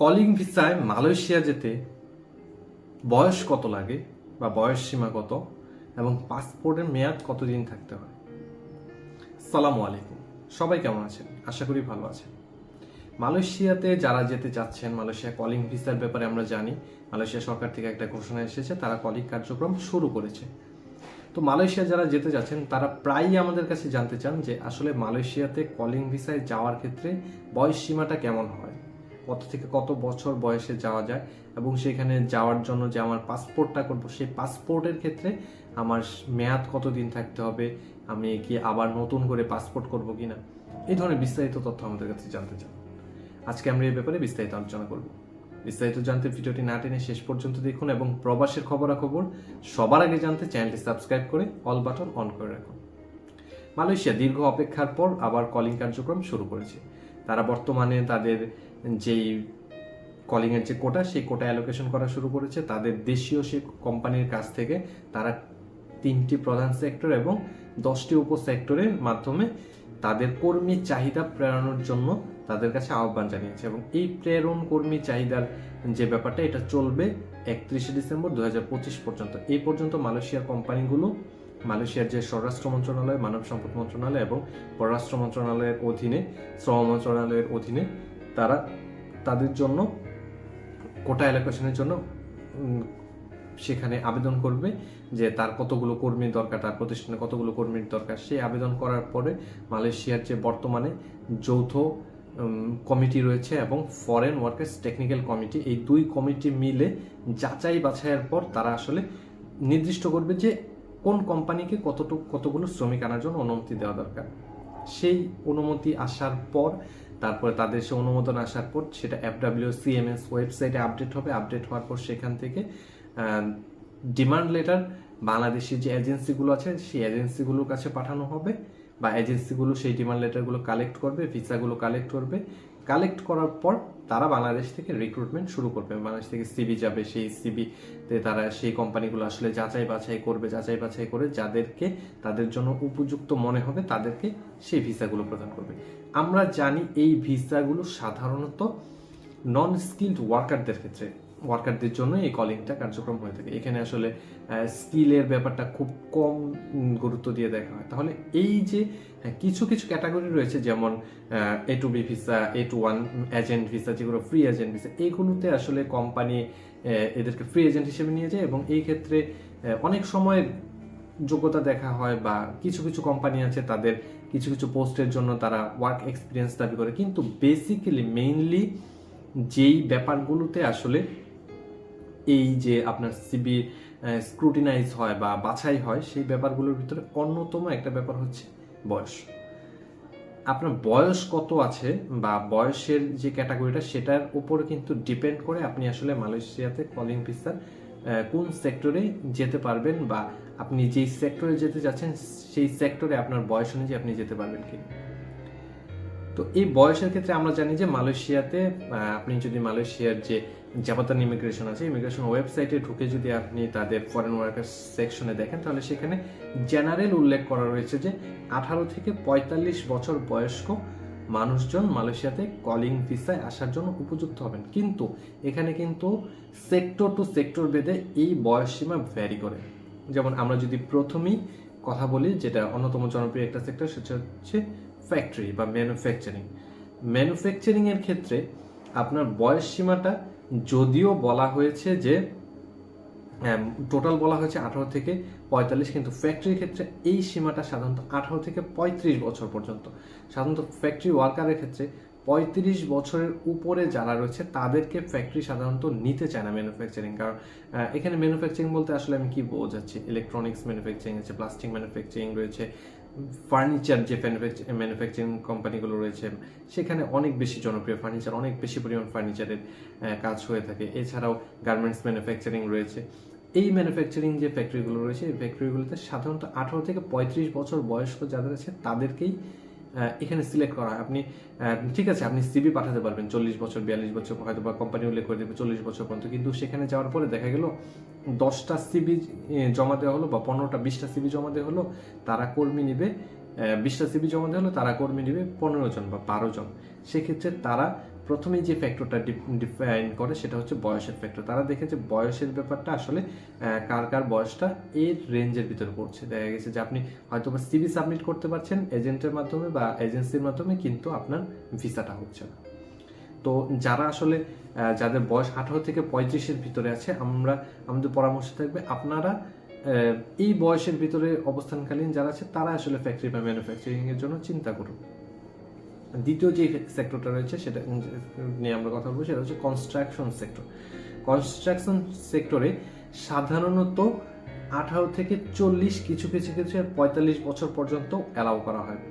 Calling ভিসায় Malaysia যেতে বয়স কত লাগে বা বয়স সীমা কত এবং পাসপোর্টের মেয়াদ কতদিন থাকতে হয়? সালামু আলাইকুম। সবাই কেমন আছেন? আশা করি ভালো আছেন। মালয়েশিয়াতে যারা যেতে চাচ্ছেন, মালয়েশিয়া কলিং ভিসার ব্যাপারে আমরা জানি, মালয়েশিয়া সরকার থেকে একটা ঘোষণা এসেছে, তারা কলিং কার্যক্রম শুরু করেছে। তো মালয়েশিয়া যারা যেতে যাচ্ছেন, তারা প্রায়ই আমাদের কাছে জানতে চান যে আসলে মালয়েশিয়াতে কলিং ভিসায় যাওয়ার ক্ষেত্রে বয়স সীমাটা কেমন হয়। কত থেকে কত বছর বয়সে যাওয়া যায় এবং সেখানে যাওয়ার জন্য যে আমার পাসপোর্টটা করব, সেই পাসপোর্টের ক্ষেত্রে আমার মেয়াদ কতদিন থাকতে হবে, আমি কি আবার নতুন করে পাসপোর্ট করব কিনা, এই ধরনের বিস্তারিত তথ্য আমাদের কাছে জানতে চান। আজকে আমরা এই ব্যাপারে বিস্তারিত আলোচনা করব। বিস্তারিত জানতে ভিডিওটি না টেনে শেষ পর্যন্ত দেখুন এবং প্রবাসের খবরাখবর সবার আগে জানতে চ্যানেলটি সাবস্ক্রাইব করে অল বাটন অন করে রাখুন। মালয়েশিয়া দীর্ঘ অপেক্ষার পর আবার কলিং কার্যক্রম শুরু করেছে। তারা বর্তমানে তাদের যেই কলিং এর যে কোটা, সেই কোটা অ্যালোকেশন করা শুরু করেছে। তাদের দেশীয় সে কোম্পানির কাছ থেকে তারা তিনটি প্রধান সেক্টর এবং দশটি উপ সেক্টরের মাধ্যমে তাদের কর্মী চাহিদা প্রেরণের জন্য তাদের কাছে আহ্বান জানিয়েছে এবং এই প্রেরণ কর্মী চাহিদার যে ব্যাপারটা, এটা চলবে একত্রিশে ডিসেম্বর দু হাজার পঁচিশ পর্যন্ত। এই পর্যন্ত মালয়েশিয়ার কোম্পানিগুলো মালয়েশিয়ার যে স্বরাষ্ট্র মন্ত্রণালয়, মানব সম্পদ মন্ত্রণালয় এবং পররাষ্ট্র মন্ত্রণালয়ের অধীনে, শ্রম মন্ত্রণালয়ের অধীনে তারা তাদের জন্য, কোটা অ্যালোকেশনের জন্য সেখানে আবেদন করবে যে তার কতগুলো কর্মীর দরকার, তার প্রতিষ্ঠানে কতগুলো কর্মীর দরকার। সেই আবেদন করার পরে মালয়েশিয়ার যে বর্তমানে যৌথ কমিটি রয়েছে এবং ফরেন ওয়ার্কার্স টেকনিক্যাল কমিটি এই দুই কমিটি মিলে যাচাই বাছাইয়ের পর তারা আসলে নির্দিষ্ট করবে যে কোন কোম্পানিকে কতটুকু, কতগুলো শ্রমিক আনার জন্য অনুমতি দেওয়া দরকার। সেই অনুমতি আসার পর, তারপরে তাদের সে অনুমোদন আসার পর সেটা এফডাব্লিউ সিএমএস ওয়েবসাইটে আপডেট হবে। আপডেট হওয়ার পর সেখান থেকে ডিমান্ড লেটার বাংলাদেশের যে এজেন্সিগুলো আছে, সেই এজেন্সিগুলোর কাছে পাঠানো হবে বা এজেন্সিগুলো সেই ডিমান্ড লেটারগুলো কালেক্ট করবে ভিসাগুলো কালেক্ট করবে। কালেক্ট করার পর তারা বাংলাদেশ থেকে রিক্রুটমেন্ট শুরু করবে। বাংলাদেশ থেকে সিবি যাবে, সেই সিবিতে তারা, সেই কোম্পানিগুলো আসলে যাচাই বাছাই করবে, যাচাই বাছাই করে যাদেরকে তাদের জন্য উপযুক্ত মনে হবে, তাদেরকে সেই ভিসাগুলো প্রদান করবে। আমরা জানি এই ভিসাগুলো সাধারণত নন স্কিল্ড ওয়ার্কারদের ক্ষেত্রে ওয়ার্কারদের জন্য এই কলিংটা কার্যক্রম হয়ে থাকে। এখানে আসলে স্কিলের ব্যাপারটা খুব কম গুরুত্ব দিয়ে দেখা হয়। তাহলে এই যে হ্যাঁ, কিছু কিছু ক্যাটাগরি রয়েছে যেমন A two B visa A two one agent visa যেগুলো ফ্রি এজেন্ট ভিসা এইগুলোতে আসলে কোম্পানি এদেরকে ফ্রি এজেন্ট হিসেবে নিয়ে যায় এবং এই ক্ষেত্রে অনেক সময় যোগ্যতা দেখা হয় বা কিছু কিছু কোম্পানি আছে তাদের কিছু কিছু পোস্টের জন্য তারা ওয়ার্ক এক্সপিরিয়েন্স দাবি করে। কিন্তু বেসিক্যালি মেইনলি যেই ব্যাপারগুলোতে আসলে এই যে আপনার সিবি স্ক্রুটিনাইজ হয় বা বাছাই হয়, সেই ব্যাপারগুলোর ভিতরে অন্যতম একটা ব্যাপার হচ্ছে বয়স। আপনার বয়স কত আছে বা বয়সের যে ক্যাটাগরিটা, সেটার উপর কিন্তু ডিপেন্ড করে আপনি আসলে মালয়েশিয়াতে কলিং ভিসার কোন সেক্টরে যেতে পারবেন বা আপনি যেই সেক্টরে যেতে যাচ্ছেন, সেই সেক্টরে আপনার বয়স অনুযায়ী আপনি যেতে পারবেন কি তো এই বয়সের ক্ষেত্রে আমরা জানি যে মালয়েশিয়াতে আপনি যদি মালয়েশিয়ার যে জাপাতান ইমিগ্রেশন আছে ইমিগ্রেশন ওয়েবসাইটে ঢুকে যদি আপনি তাদের ফরেন ওয়ার্কার সেকশনে দেখেন, তাহলে সেখানে জেনারেল উল্লেখ করা রয়েছে যে আঠারো থেকে পঁয়তাল্লিশ বছর বয়স্ক মানুষজন মালয়েশিয়াতে কলিং ভিসায় আসার জন্য উপযুক্ত হবেন। কিন্তু এখানে কিন্তু সেক্টর টু সেক্টর ভেদে এই বয়স সীমা ভ্যারি করে। যেমন আমরা যদি প্রথমেই কথা বলি, যেটা অন্যতম জনপ্রিয় একটা সেক্টর সেটা হচ্ছে ফ্যাক্টরি বা ম্যানুফ্যাকচারিং ম্যানুফ্যাকচারিং এর ক্ষেত্রে আপনার বয়স সীমাটা যদিও বলা হয়েছে যে টোটাল বলা হয়েছে আঠারো থেকে পঁয়তাল্লিশ, কিন্তু ফ্যাক্টরির ক্ষেত্রে এই সীমাটা সাধারণত আঠারো থেকে পঁয়ত্রিশ বছর পর্যন্ত। সাধারণত ফ্যাক্টরি ওয়ার্কারের ক্ষেত্রে পঁয়ত্রিশ বছরের উপরে যারা রয়েছে, তাদেরকে ফ্যাক্টরি সাধারণত নিতে চায় না ম্যানুফ্যাকচারিং কারণ এখানে ম্যানুফ্যাকচারিং বলতে আসলে আমি কি বোঝাচ্ছি? ইলেকট্রনিক্স ম্যানুফ্যাকচারিং আছে প্লাস্টিক ম্যানুফ্যাকচারিং রয়েছে ফার্নিচার যে ম্যানুফ্যাকচারিং কোম্পানিগুলো রয়েছে, সেখানে অনেক বেশি জনপ্রিয় ফার্নিচার অনেক বেশি পরিমাণ ফার্নিচারের কাজ হয়ে থাকে। এছাড়াও গার্মেন্টস ম্যানুফ্যাকচারিং রয়েছে। এই ম্যানুফ্যাকচারিং যে ফ্যাক্টরিগুলো রয়েছে, এই ফ্যাক্টরিগুলোতে সাধারণত আঠারো থেকে পঁয়ত্রিশ বছর বয়স্ক যাদের আছে, তাদেরকেই এখানে সিলেক্ট করা। হয় আপনি ঠিক আছে, আপনি সিবি পাঠাতে পারবেন, চল্লিশ বছর, বিয়াল্লিশ বছর, হয়তো বা কোম্পানি উল্লেখ করে দেবে চল্লিশ বছর পর্যন্ত। কিন্তু সেখানে যাওয়ার পরে দেখা গেল, দশটা সিবি জমা দেওয়া হলো বা পনেরোটা, বিশটা সিবি জমা দেওয়া হলো, তারা কর্মী নেবে বিশটা সিবি জমা দেওয়া হলো, তারা কর্মী নেবে পনেরো জন বা বারো জন। সেক্ষেত্রে তারা প্রথমেই যে ফ্যাক্টরটা ডিফাইন করে সেটা হচ্ছে বয়সের ফ্যাক্টর তারা দেখেছে বয়সের ব্যাপারটা আসলে কার কার বয়সটা এর রেঞ্জের ভিতরে পড়ছে। দেখা গেছে যে আপনি হয়তো বা সিবি সাবমিট করতে পারছেন এজেন্টের মাধ্যমে বা এজেন্সির মাধ্যমে, কিন্তু আপনার ভিসাটা হচ্ছে না। তো যারা আসলে যাদের বয়স আঠারো থেকে পঁয়ত্রিশের ভিতরে আছে, আমরা, আমাদের পরামর্শ থাকবে আপনারা এই বয়সের ভিতরে অবস্থানকালীন যারা আছে, তারা আসলে ফ্যাক্টরি বা ম্যানুফ্যাকচারিংয়ের জন্য চিন্তা করুন। দ্বিতীয় যে সেক্টরটা রয়েছে সেটা নিয়ে আমরা কথা বলব, সেটা হচ্ছে কনস্ট্রাকশন সেক্টর কনস্ট্রাকশন সেক্টরে সাধারণত আঠারো থেকে চল্লিশ কিছু কিছু কিছু পঁয়তাল্লিশ বছর পর্যন্ত অ্যালাউ করা হয়।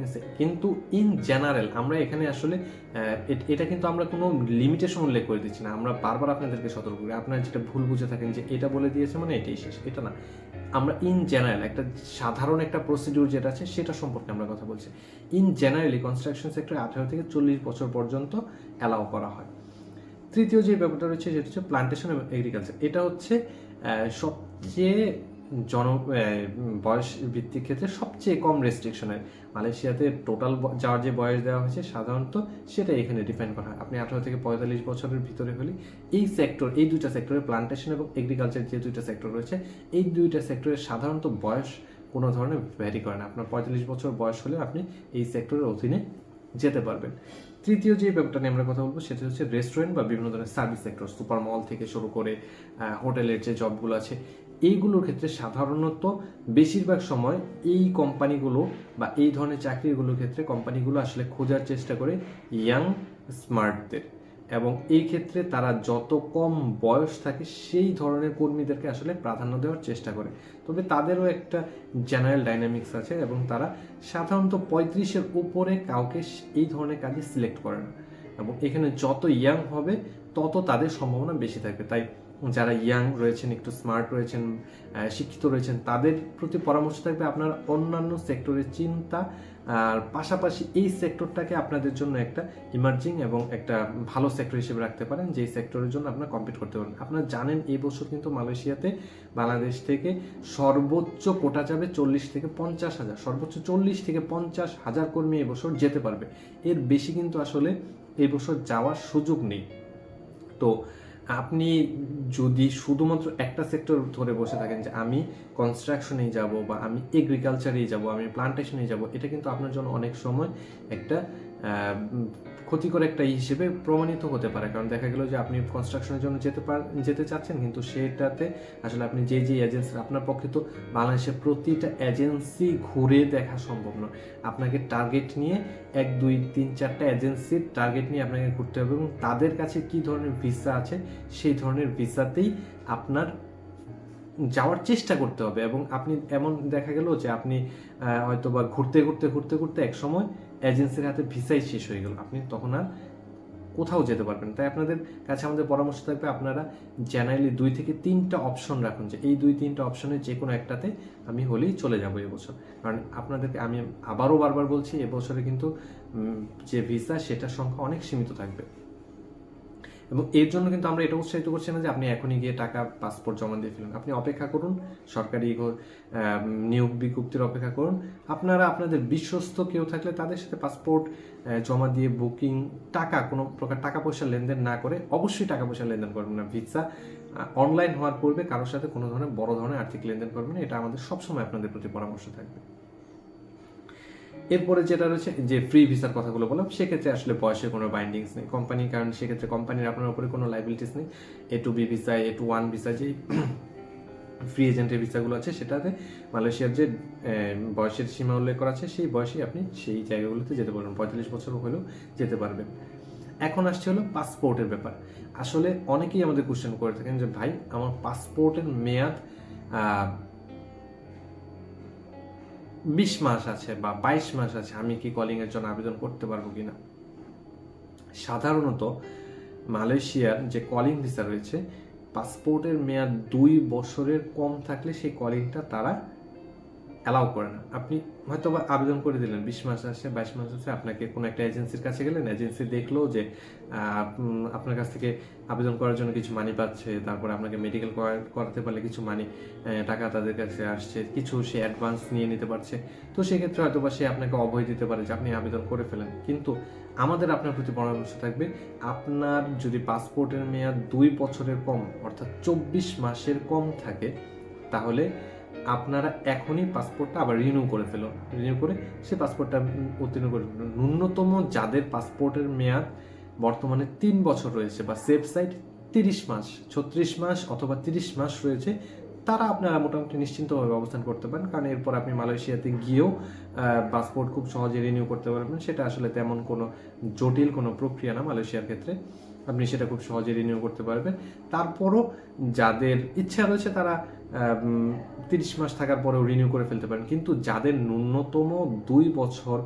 ঠিক আছে? কিন্তু ইন জেনারেল আমরা এখানে আসলে এটা কিন্তু আমরা কোনো লিমিটেশন উল্লেখ করে দিচ্ছি না। আমরা বারবার আপনাদেরকে সতর্ক করি। আপনারা যেটা ভুল বুঝে থাকেন যে এটা বলে দিয়েছে মানে এটাই শেষ, এটা না। আমরা ইন জেনারেল একটা সাধারণ একটা প্রসিডিউর যেটা আছে সেটা সম্পর্কে আমরা কথা বলছি। ইন জেনারেলি কনস্ট্রাকশন সেক্টরে আঠারো থেকে চল্লিশ বছর পর্যন্ত অ্যালাউ করা হয়। তৃতীয় যে ব্যাপারটা রয়েছে সেটা হচ্ছে প্লান্টেশন এবং এগ্রিকালচার এটা হচ্ছে সবচেয়ে জন বয়স ভিত্তিক ক্ষেত্রে সবচেয়ে কম রেস্ট্রিকশনের মালয়েশিয়াতে টোটাল যাওয়ার যে বয়স দেওয়া হয়েছে, সাধারণত সেটা এখানে ডিফাইন করা হয়। আপনি আঠারো থেকে পঁয়তাল্লিশ বছরের ভিতরে হলে এই সেক্টর এই দুইটা সেক্টরে প্লান্টেশন এবং এগ্রিকালচার যে দুইটা সেক্টর রয়েছে, এই দুইটা সেক্টরের সাধারণত বয়স কোনো ধরনের ভ্যারি করে না। আপনার পঁয়তাল্লিশ বছর বয়স হলে আপনি এই সেক্টরের অধীনে যেতে পারবেন। তৃতীয় যে ব্যাপারটা নিয়ে আমরা কথা বলব, সেটা হচ্ছে রেস্টুরেন্ট বা বিভিন্ন ধরনের সার্ভিস সেক্টর সুপার মল থেকে শুরু করে হোটেলের যে জবগুলো আছে এইগুলোর ক্ষেত্রে সাধারণত বেশিরভাগ সময় এই কোম্পানিগুলো বা এই ধরনের চাকরিগুলোর ক্ষেত্রে কোম্পানিগুলো আসলে খোঁজার চেষ্টা করে ইয়াং স্মার্টদের। এবং এই ক্ষেত্রে তারা যত কম বয়স থাকে সেই ধরনের কর্মীদেরকে আসলে প্রাধান্য দেওয়ার চেষ্টা করে। তবে তাদেরও একটা জেনারেল ডাইনামিক্স আছে এবং তারা সাধারণত পঁয়ত্রিশের উপরে কাউকে এই ধরনের কাজে সিলেক্ট করে না। এবং এখানে যত ইয়াং হবে, তত তাদের সম্ভাবনা বেশি থাকবে। তাই যারা ইয়াং রয়েছেন, একটু স্মার্ট রয়েছেন শিক্ষিত রয়েছেন, তাদের প্রতি পরামর্শ থাকবে আপনার অন্যান্য সেক্টরের চিন্তা, আর পাশাপাশি এই সেক্টরটাকে আপনাদের জন্য একটা ইমার্জিং এবং একটা ভালো সেক্টর হিসেবে রাখতে পারেন, যেই সেক্টরের জন্য আপনারা কম্পিট করতে পারেন। আপনারা জানেন, এই বছর কিন্তু মালয়েশিয়াতে বাংলাদেশ থেকে সর্বোচ্চ কোটা যাবে চল্লিশ থেকে পঞ্চাশ হাজার। সর্বোচ্চ চল্লিশ থেকে পঞ্চাশ হাজার কর্মী এবছর যেতে পারবে। এর বেশি কিন্তু আসলে এই বছর যাওয়ার সুযোগ নেই। তো আপনি যদি শুধুমাত্র একটা সেক্টর ধরে বসে থাকেন যে আমি কনস্ট্রাকশনে যাব বা আমি এগ্রিকালচারেই যাব, আমি প্লান্টেশনেই যাব, এটা কিন্তু আপনার জন্য অনেক সময় একটা ক্ষতিকর একটা হিসেবে প্রমাণিত হতে পারে। কারণ দেখা গেল যে আপনি কনস্ট্রাকশনের জন্য যেতে পার, যেতে চাচ্ছেন, কিন্তু সেটাতে আসলে আপনি যে যে এজেন্সি আপনার পক্ষে তো বাংলাদেশের প্রতিটা এজেন্সি ঘুরে দেখা সম্ভব নয়। আপনাকে টার্গেট নিয়ে এক, দুই, তিন, চারটা এজেন্সির টার্গেট নিয়ে আপনাকে ঘুরতে হবে এবং তাদের কাছে কি ধরনের ভিসা আছে, সেই ধরনের ভিসাতেই আপনার যাওয়ার চেষ্টা করতে হবে। এবং আপনি, এমন দেখা গেল যে আপনি হয়তো বা ঘুরতে ঘুরতে ঘুরতে ঘুরতে এক সময় এজেন্সির হাতে ভিসাই শেষ হয়ে গেল। আপনি তখন আর কোথাও যেতে পারবেন তাই আপনাদের কাছে আমাদের পরামর্শ থাকবে, আপনারা জেনারেলি দুই থেকে তিনটা অপশন রাখুন যে এই দুই তিনটা অপশনের যে কোনো একটাতে আমি হলেই চলে যাব এবছর। কারণ আপনাদেরকে আমি আবারও বারবার বলছি, এবছরে কিন্তু যে ভিসা সেটার সংখ্যা অনেক সীমিত থাকবে। এবং এর জন্য কিন্তু আমরা এটা উৎসাহিত করছি না যে আপনি এখনই গিয়ে টাকা পাসপোর্ট জমা দিয়ে ফেলুন। আপনি অপেক্ষা করুন, সরকারি নিয়োগ বিজ্ঞপ্তির অপেক্ষা করুন। আপনারা আপনাদের বিশ্বস্ত কেউ থাকলে তাদের সাথে পাসপোর্ট জমা দিয়ে বুকিং টাকা, কোনো প্রকার টাকা পয়সা লেনদেন না করে অবশ্যই টাকা পয়সা লেনদেন করবেন না ভিসা অনলাইন হওয়ার পূর্বে কারোর সাথে কোনো ধরনের বড় ধরনের আর্থিক লেনদেন করবেন না। এটা আমাদের সবসময় আপনাদের প্রতি পরামর্শ থাকবে। এরপরে যেটা রয়েছে, যে ফ্রি ভিসার কথাগুলো বললাম, সেক্ষেত্রে আসলে বয়সের কোনো বাইন্ডিংস নেই কোম্পানি কারণ সেক্ষেত্রে কোম্পানির আপনার উপরে কোনো লাইবিলিটিস নেই। A two B visa A two one visa যে ফ্রি এজেন্টের ভিসাগুলো আছে, সেটাতে মালয়েশিয়ার যে বয়সের সীমা উল্লেখ করা আছে, সেই বয়সেই আপনি সেই জায়গাগুলোতে যেতে পারবেন, পঁয়তাল্লিশ বছর হলেও যেতে পারবেন। এখন আসছে হলো পাসপোর্টের ব্যাপার। আসলে অনেকেই আমাদের কোশ্চেন করে থাকেন যে, ভাই, আমার পাসপোর্টের মেয়াদ বিশ মাস আছে বা বাইশ মাস আছে, আমি কি কলিং এর জন্য আবেদন করতে পারব কিনা? সাধারণত মালয়েশিয়ার যে কলিং ভিসা রয়েছে পাসপোর্টের মেয়াদ দুই বছরের কম থাকলে সেই কলিংটা তারা অ্যালাউ করে না। আপনি হয়তো বা আবেদন করে দিলেন, বিশ মাস আসে বাইশ মাস আসে আপনাকে কোনো একটা এজেন্সির কাছে গেলেন এজেন্সি দেখল যে আপনার কাছ থেকে আবেদন করার জন্য কিছু মানি পাচ্ছে, তারপরে আপনাকে মেডিকেল করাতে পারলে কিছু মানি টাকা তাদের কাছে আসছে, কিছু সে অ্যাডভান্স নিয়ে নিতে পারছে। তো সেক্ষেত্রে হয়তো বা সে আপনাকে অভয় দিতে পারে যে, আপনি আবেদন করে ফেলেন। কিন্তু আমাদের আপনার প্রতি পরামর্শ থাকবে, আপনার যদি পাসপোর্টের মেয়াদ দুই বছরের কম, অর্থাৎ চব্বিশ মাসের কম থাকে, তাহলে আপনারা এখনই পাসপোর্টটা আবার রিনিউ করে ফেলুন রিনিউ করে সে পাসপোর্টটা উত্তীর্ণ করে ন্যূনতম যাদের পাসপোর্টের মেয়াদ বর্তমানে তিন বছর রয়েছে বা সেফ সাইড তিরিশ মাস, ছত্রিশ মাস অথবা তিরিশ মাস রয়েছে, তারা আপনারা মোটামুটি নিশ্চিন্তভাবে অবস্থান করতে পারেন। কারণ এরপর আপনি মালয়েশিয়াতে গিয়েও পাসপোর্ট খুব সহজে রিনিউ করতে পারবেন। সেটা আসলে তেমন কোনো জটিল কোনো প্রক্রিয়া না মালয়েশিয়ার ক্ষেত্রে। আপনি সেটা খুব সহজে রিনিউ করতে পারবেন। তারপরও যাদের ইচ্ছা রয়েছে তারা তিরিশ মাস থাকার পরেও রিনিউ করে ফেলতে পারেন। কিন্তু যাদের ন্যূনতম দুই বছর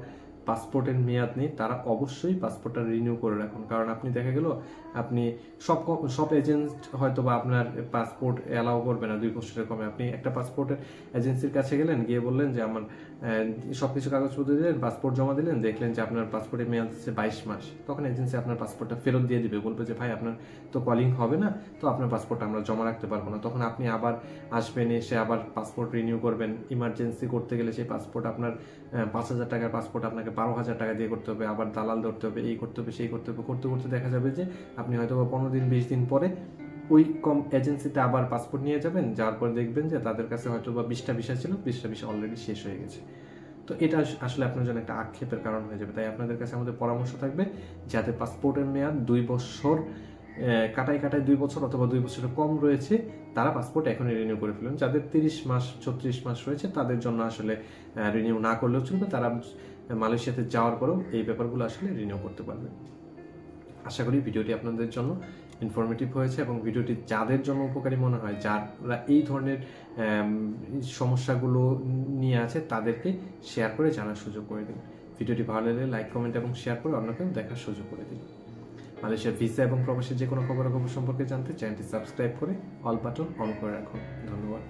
পাসপোর্টের মেয়াদ নেই, তারা অবশ্যই পাসপোর্টটা রিনিউ করে রাখুন। কারণ আপনি দেখা গেল, আপনি সব সব এজেন্ট হয়তো বা আপনার পাসপোর্ট অ্যালাউ করবে না, দুই বছরের কমে। আপনি একটা পাসপোর্টের এজেন্সির কাছে গেলেন, গিয়ে বললেন যে আমার সব কিছু কাগজপত্র দিলেন, পাসপোর্ট জমা দিলেন, দেখলেন যে আপনার পাসপোর্টের মেয়াদ হচ্ছে বাইশ মাস। তখন এজেন্সি আপনার পাসপোর্টটা ফেরত দিয়ে দিবে, বলবে যে, ভাই, আপনার তো কলিং হবে না, তো আপনার পাসপোর্টটা আমরা জমা রাখতে পারব না। তখন আপনি আবার আসবেন, এসে আবার পাসপোর্ট রিনিউ করবেন। ইমার্জেন্সি করতে গেলে সেই পাসপোর্ট আপনার পাঁচ হাজার টাকার পাসপোর্ট আপনাকে বারো হাজার টাকা দিয়ে করতে হবে, আবার দালাল ধরতে হবে, এই করতে হবে, সেই করতে হবে, করতে করতে দেখা যাবে যে আপনি হয়তো পনেরো দিন, বিশ দিন পরে ওই কম এজেন্সিতে আবার পাসপোর্ট নিয়ে যাবেন, যাওয়ার পর দেখবেন যে তাদের কাছে হয়তো বা বিশটা বিষয় ছিল, বিশটা বিষয় অলরেডি শেষ হয়ে গেছে। তো এটা আসলে আপনার জন্য একটা আক্ষেপের কারণ হয়ে যাবে। তাই আপনাদের কাছে আমাদের পরামর্শ থাকবে যাতে পাসপোর্টের মেয়াদ দুই বছর কাটায় কাটায় দুই বছর অথবা দুই বছরের কম রয়েছে, তারা পাসপোর্ট এখনই রিনিউ করে ফেলুন। যাদের তিরিশ মাস, ছত্রিশ মাস রয়েছে, তাদের জন্য আসলে রিনিউ না করলেও চলবে। তারা মালয়েশিয়াতে যাওয়ার পরেও এই ব্যাপারগুলো আসলে রিনিউ করতে পারবেন। আশা করি ভিডিওটি আপনাদের জন্য ইনফরমেটিভ হয়েছে এবং ভিডিওটি যাদের জন্য উপকারী মনে হয়, যারা এই ধরনের সমস্যাগুলো নিয়ে আছে তাদেরকে শেয়ার করে জানার সুযোগ করে দিন। ভিডিওটি ভালো লাগলে লাইক কমেন্ট এবং শেয়ার করে অন্যকেও দেখার সুযোগ করে দিন। মালয়েশিয়ার ভিসা এবং প্রবাসের যে কোনো খবরাখবর সম্পর্কে জানতে চ্যানেলটি সাবস্ক্রাইব করে অল বাটন অন করে রাখুন। ধন্যবাদ।